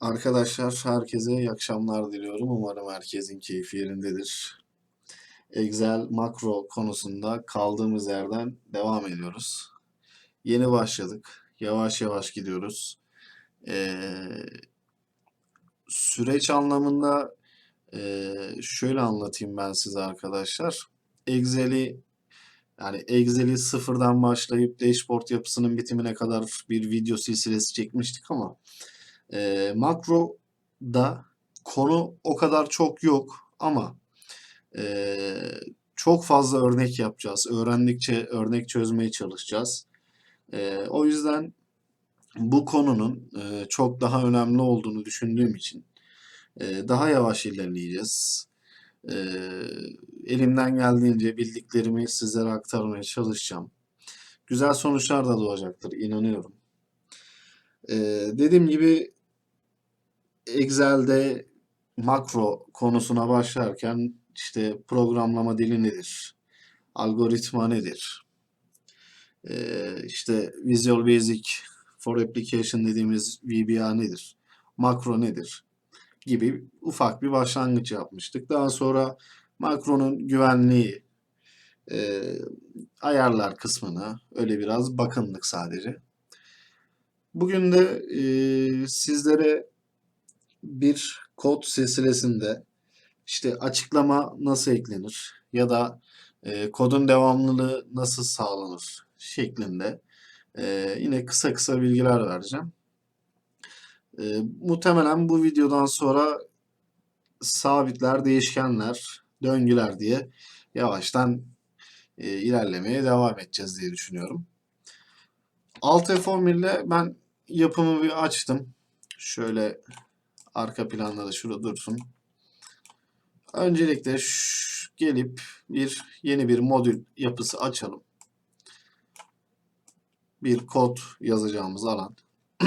Arkadaşlar herkese iyi akşamlar diliyorum. Umarım herkesin keyfi yerindedir. Excel makro konusunda kaldığımız yerden devam ediyoruz. Yeni başladık. Yavaş yavaş gidiyoruz. Ee, süreç anlamında ee, şöyle anlatayım ben size arkadaşlar. Excel'i yani Excel'i sıfırdan başlayıp dashboard yapısının bitimine kadar bir video silsilesi çekmiştik ama e, makroda konu o kadar çok yok ama e, çok fazla örnek yapacağız. Öğrendikçe örnek çözmeye çalışacağız. E, o yüzden bu konunun e, çok daha önemli olduğunu düşündüğüm için e, daha yavaş ilerleyeceğiz. E, elimden geldiğince bildiklerimi sizlere aktarmaya çalışacağım. Güzel sonuçlar da doğacaktır, inanıyorum. E, dediğim gibi Excel'de makro konusuna başlarken işte programlama dili nedir? Algoritma nedir? Ee, işte Visual Basic for Application dediğimiz VBA nedir? Makro nedir? Gibi ufak bir başlangıç yapmıştık. Daha sonra makronun güvenliği, e, ayarlar kısmına öyle biraz bakındık sadece. Bugün de e, sizlere bir kod silsilesinde işte açıklama nasıl eklenir ya da e, kodun devamlılığı nasıl sağlanır şeklinde e, yine kısa kısa bilgiler vereceğim. E, muhtemelen bu videodan sonra sabitler, değişkenler, döngüler diye yavaştan e, ilerlemeye devam edeceğiz diye düşünüyorum. Alt F11 ile ben yapımı bir açtım. Şöyle Arka planda da şurada dursun. Öncelikle gelip bir yeni bir modül yapısı açalım. Bir kod yazacağımız alan.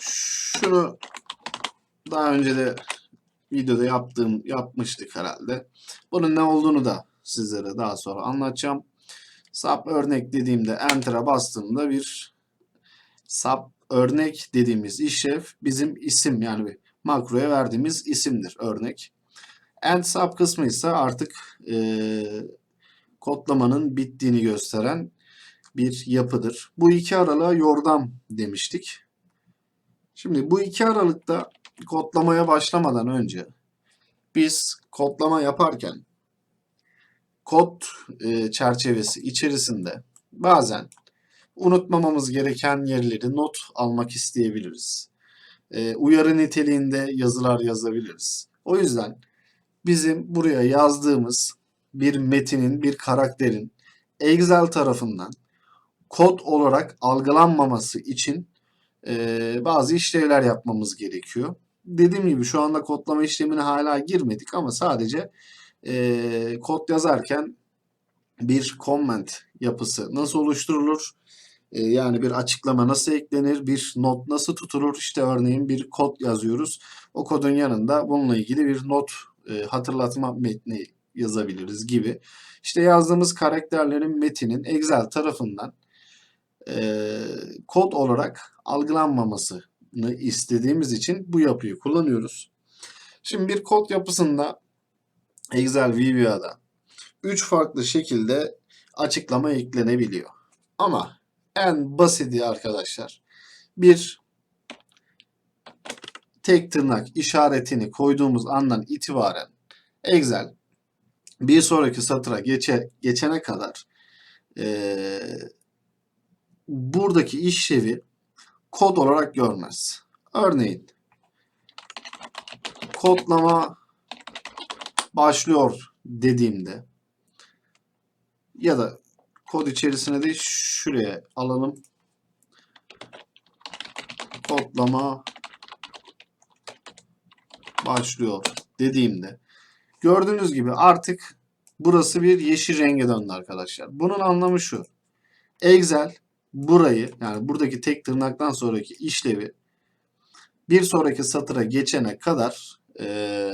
Şunu daha önce de videoda yaptığım yapmıştık herhalde. Bunun ne olduğunu da sizlere daha sonra anlatacağım. Sub örnek dediğimde enter'a bastığımda bir sub örnek dediğimiz işlev bizim isim yani makroya verdiğimiz isimdir örnek. End sub kısmı ise artık e, kodlamanın bittiğini gösteren bir yapıdır. Bu iki aralığa yordam demiştik. Şimdi bu iki aralıkta kodlamaya başlamadan önce biz kodlama yaparken kod e, çerçevesi içerisinde bazen unutmamamız gereken yerleri not almak isteyebiliriz. E, uyarı niteliğinde yazılar yazabiliriz. O yüzden bizim buraya yazdığımız bir metinin, bir karakterin Excel tarafından kod olarak algılanmaması için e, bazı işlevler yapmamız gerekiyor. Dediğim gibi şu anda kodlama işlemine hala girmedik ama sadece e, kod yazarken bir comment yapısı nasıl oluşturulur? E, yani bir açıklama nasıl eklenir? Bir not nasıl tutulur? İşte örneğin bir kod yazıyoruz. O kodun yanında bununla ilgili bir not e, hatırlatma metni yazabiliriz gibi. İşte yazdığımız karakterlerin metinin Excel tarafından e, kod olarak algılanmamasını istediğimiz için bu yapıyı kullanıyoruz. Şimdi bir kod yapısında Excel VBA'da 3 farklı şekilde açıklama eklenebiliyor. Ama en basiti arkadaşlar bir tek tırnak işaretini koyduğumuz andan itibaren Excel bir sonraki satıra geçe, geçene kadar e, buradaki işlevi kod olarak görmez. Örneğin kodlama başlıyor dediğimde ya da kod içerisine de şuraya alalım. Kodlama başlıyor dediğimde gördüğünüz gibi artık burası bir yeşil renge döndü arkadaşlar. Bunun anlamı şu. Excel burayı yani buradaki tek tırnaktan sonraki işlevi bir sonraki satıra geçene kadar e,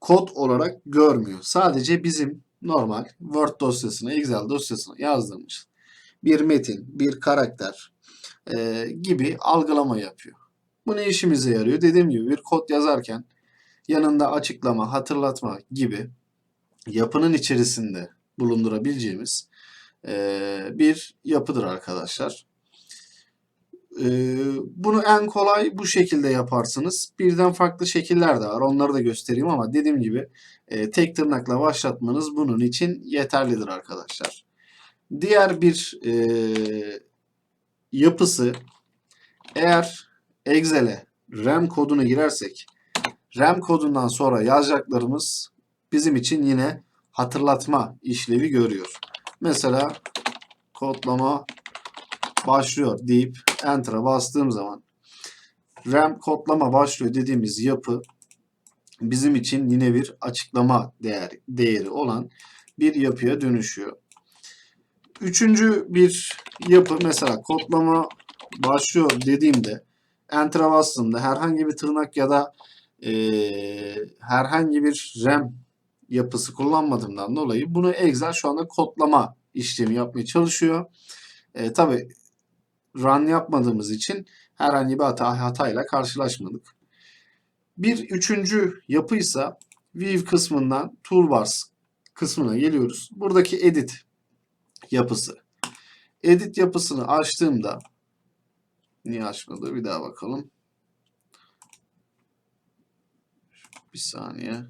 kod olarak görmüyor. Sadece bizim normal Word dosyasına, Excel dosyasına yazdığımız bir metin, bir karakter e, gibi algılama yapıyor. Bu ne işimize yarıyor? Dediğim gibi bir kod yazarken yanında açıklama, hatırlatma gibi yapının içerisinde bulundurabileceğimiz e, bir yapıdır arkadaşlar. E, bunu en kolay bu şekilde yaparsınız. Birden farklı şekiller de var. Onları da göstereyim ama dediğim gibi e, tek tırnakla başlatmanız bunun için yeterlidir arkadaşlar. Diğer bir e, yapısı eğer Excel'e RAM kodunu girersek RAM kodundan sonra yazacaklarımız bizim için yine hatırlatma işlevi görüyor. Mesela kodlama başlıyor deyip Enter'a bastığım zaman RAM kodlama başlıyor dediğimiz yapı bizim için yine bir açıklama değeri, değeri olan bir yapıya dönüşüyor. Üçüncü bir yapı mesela kodlama başlıyor dediğimde Enter'a bastığımda herhangi bir tırnak ya da e, herhangi bir RAM yapısı kullanmadığımdan dolayı bunu Excel şu anda kodlama işlemi yapmaya çalışıyor. E, Tabi run yapmadığımız için herhangi bir hata hatayla karşılaşmadık. Bir üçüncü yapıysa View kısmından Toolbars kısmına geliyoruz. Buradaki Edit yapısı. Edit yapısını açtığımda niye açmadı? Bir daha bakalım. Bir saniye.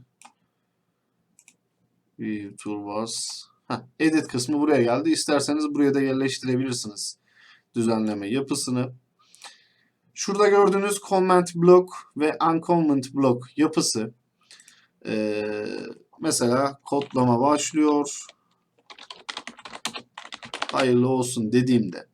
View Toolbars. Heh, edit kısmı buraya geldi. İsterseniz buraya da yerleştirebilirsiniz düzenleme yapısını. Şurada gördüğünüz comment block ve uncomment block yapısı. Ee, mesela kodlama başlıyor. Hayırlı olsun dediğimde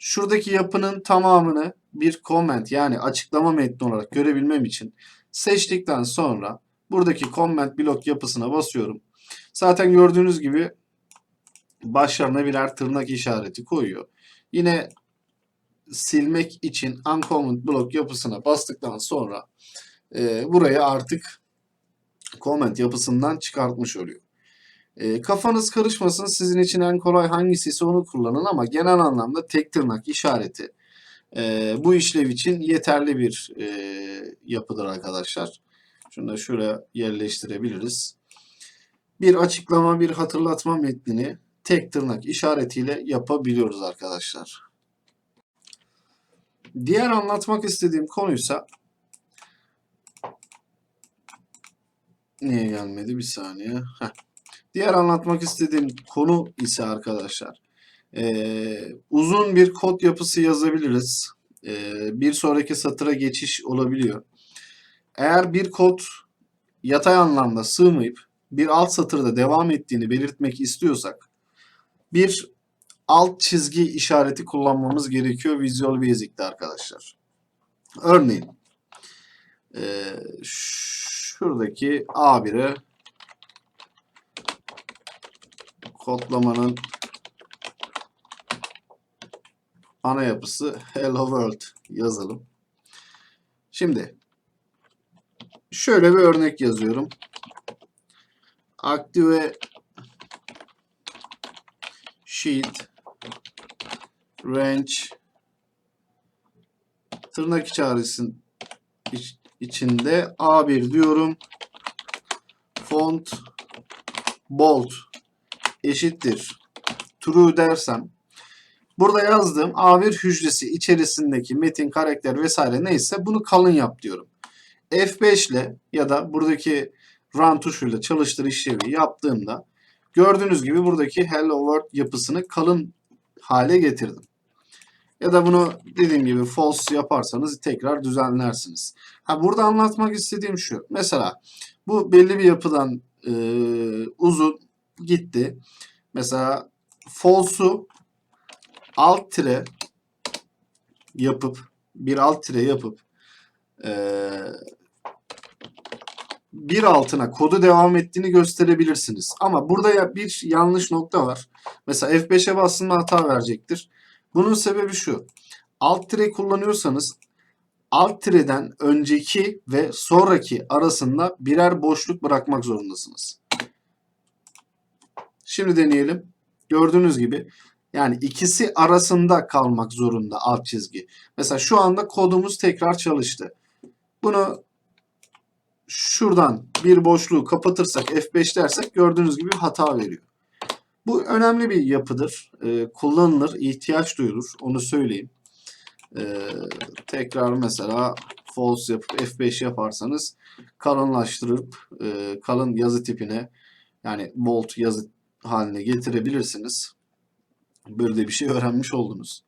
şuradaki yapının tamamını bir comment yani açıklama metni olarak görebilmem için seçtikten sonra buradaki comment blok yapısına basıyorum. Zaten gördüğünüz gibi başlarına birer tırnak işareti koyuyor. Yine silmek için uncomment blok yapısına bastıktan sonra e, burayı artık comment yapısından çıkartmış oluyor. E, kafanız karışmasın sizin için en kolay hangisi onu kullanın ama genel anlamda tek tırnak işareti e, bu işlev için yeterli bir e, yapıdır arkadaşlar. Şunu da şuraya yerleştirebiliriz. Bir açıklama, bir hatırlatma metnini tek tırnak işaretiyle yapabiliyoruz arkadaşlar. Diğer anlatmak istediğim konuysa niye gelmedi bir saniye. Heh. Diğer anlatmak istediğim konu ise arkadaşlar ee, uzun bir kod yapısı yazabiliriz. Ee, bir sonraki satıra geçiş olabiliyor. Eğer bir kod yatay anlamda sığmayıp bir alt satırda devam ettiğini belirtmek istiyorsak bir alt çizgi işareti kullanmamız gerekiyor Visual Basic'te arkadaşlar. Örneğin e, şuradaki A1'e kodlamanın ana yapısı Hello World yazalım. Şimdi şöyle bir örnek yazıyorum. Aktive sheet range tırnak içerisin iç, içinde A1 diyorum. Font bold eşittir true dersem burada yazdığım A1 hücresi içerisindeki metin, karakter vesaire neyse bunu kalın yap diyorum. F5 ile ya da buradaki run tuşuyla çalıştır işlevi yaptığımda gördüğünüz gibi buradaki hello world yapısını kalın hale getirdim. Ya da bunu dediğim gibi false yaparsanız tekrar düzenlersiniz. Ha burada anlatmak istediğim şu. Mesela bu belli bir yapıdan e, uzun gitti. Mesela false'u alt tire yapıp bir alt tire yapıp e, bir altına kodu devam ettiğini gösterebilirsiniz. Ama burada bir yanlış nokta var. Mesela F5'e bastığında hata verecektir. Bunun sebebi şu. Alt tire kullanıyorsanız alt tireden önceki ve sonraki arasında birer boşluk bırakmak zorundasınız. Şimdi deneyelim. Gördüğünüz gibi Yani ikisi arasında kalmak zorunda alt çizgi. Mesela şu anda kodumuz tekrar çalıştı. Bunu şuradan bir boşluğu kapatırsak F5 dersek gördüğünüz gibi hata veriyor. Bu önemli bir yapıdır. Ee, kullanılır, ihtiyaç duyulur. Onu söyleyeyim. Ee, tekrar mesela false yapıp F5 yaparsanız kalınlaştırıp e, kalın yazı tipine yani bold yazı haline getirebilirsiniz. Böyle de bir şey öğrenmiş oldunuz.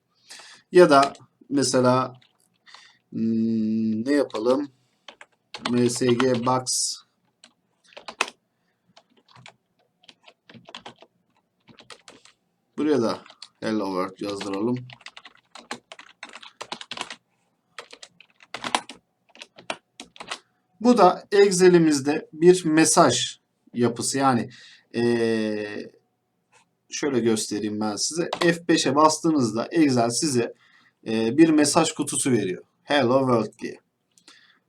Ya da mesela hmm, ne yapalım? MSG box Buraya da hello world yazdıralım. Bu da Excel'imizde bir mesaj yapısı. Yani eee, şöyle göstereyim ben size. F5'e bastığınızda Excel size eee, bir mesaj kutusu veriyor. Hello World diye.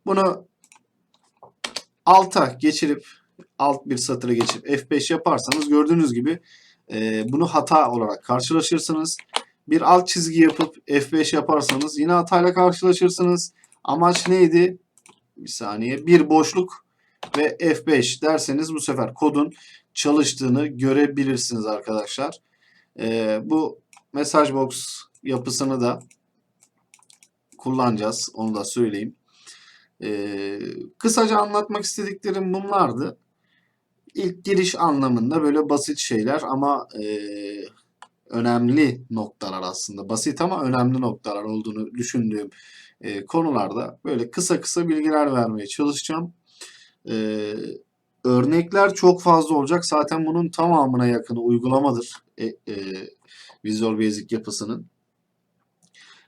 Bunu alta geçirip alt bir satıra geçip F5 yaparsanız gördüğünüz gibi eee, bunu hata olarak karşılaşırsınız. Bir alt çizgi yapıp F5 yaparsanız yine hatayla karşılaşırsınız. Amaç neydi? Bir saniye. Bir boşluk ve F5 derseniz bu sefer kodun çalıştığını görebilirsiniz arkadaşlar. Ee, bu mesaj box yapısını da kullanacağız. Onu da söyleyeyim. Ee, kısaca anlatmak istediklerim bunlardı. İlk giriş anlamında böyle basit şeyler ama e, önemli noktalar aslında. Basit ama önemli noktalar olduğunu düşündüğüm e, konularda böyle kısa kısa bilgiler vermeye çalışacağım. E, örnekler çok fazla olacak. Zaten bunun tamamına yakını uygulamadır. E, e, Visual Basic yapısının.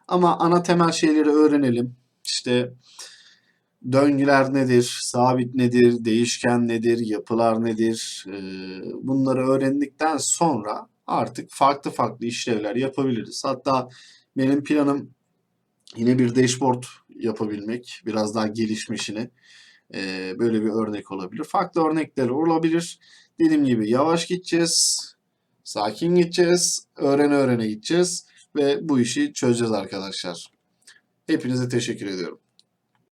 Ama ana temel şeyleri öğrenelim. İşte döngüler nedir, sabit nedir, değişken nedir, yapılar nedir? E, bunları öğrendikten sonra artık farklı farklı işlevler yapabiliriz. Hatta benim planım yine bir dashboard yapabilmek, biraz daha gelişmişini e, böyle bir örnek olabilir. Farklı örnekler olabilir. Dediğim gibi yavaş gideceğiz, sakin gideceğiz, öğrene öğrene gideceğiz ve bu işi çözeceğiz arkadaşlar. Hepinize teşekkür ediyorum.